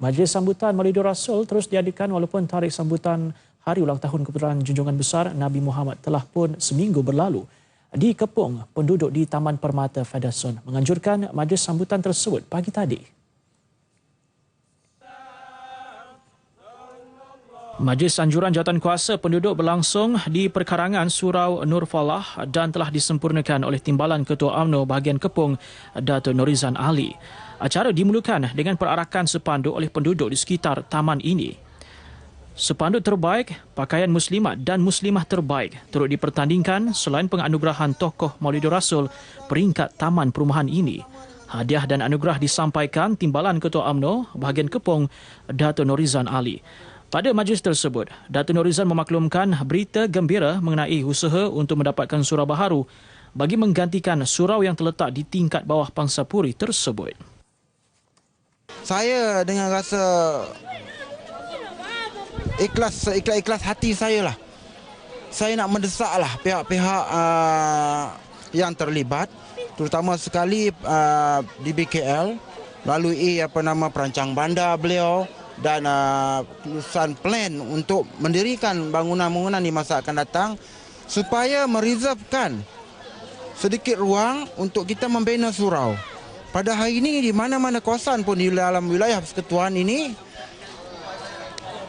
Majlis sambutan Maulidur Rasul terus diadakan walaupun tarikh sambutan hari ulang tahun keputeraan junjungan besar Nabi Muhammad telah pun seminggu berlalu dikepung penduduk di Taman Permata Federson menganjurkan majlis sambutan tersebut pagi tadi. Majlis anjuran jawatan kuasa penduduk berlangsung di perkarangan Surau Nur Falah dan telah disempurnakan oleh Timbalan Ketua UMNO bahagian Kepung Dato' Norizan Ali. Acara dimulakan dengan perarakan sepanduk oleh penduduk di sekitar taman ini. Sepanduk terbaik, pakaian muslimat dan muslimah terbaik turut dipertandingkan selain penganugerahan tokoh Maulidur Rasul peringkat taman perumahan ini. Hadiah dan anugerah disampaikan Timbalan Ketua UMNO bahagian Kepung Dato' Norizan Ali. Pada majlis tersebut, Datuk Norizan memaklumkan berita gembira mengenai usaha untuk mendapatkan surau baharu bagi menggantikan surau yang terletak di tingkat bawah Pangsapuri tersebut. Saya dengan rasa ikhlas ikhlas-ikhlas hati saya lah. Saya nak mendesak lah pihak-pihak uh, yang terlibat terutama sekali uh, di BKL melalui apa nama perancang bandar beliau dan uh, tulisan plan untuk mendirikan bangunan-bangunan di masa akan datang supaya mereservekan sedikit ruang untuk kita membina surau. Pada hari ini di mana-mana kawasan pun di dalam wilayah persekutuan ini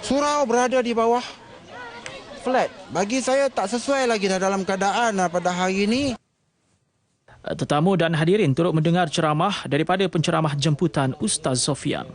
surau berada di bawah flat. Bagi saya tak sesuai lagi dalam keadaan uh, pada hari ini. Tetamu dan hadirin turut mendengar ceramah daripada penceramah jemputan Ustaz Sofian.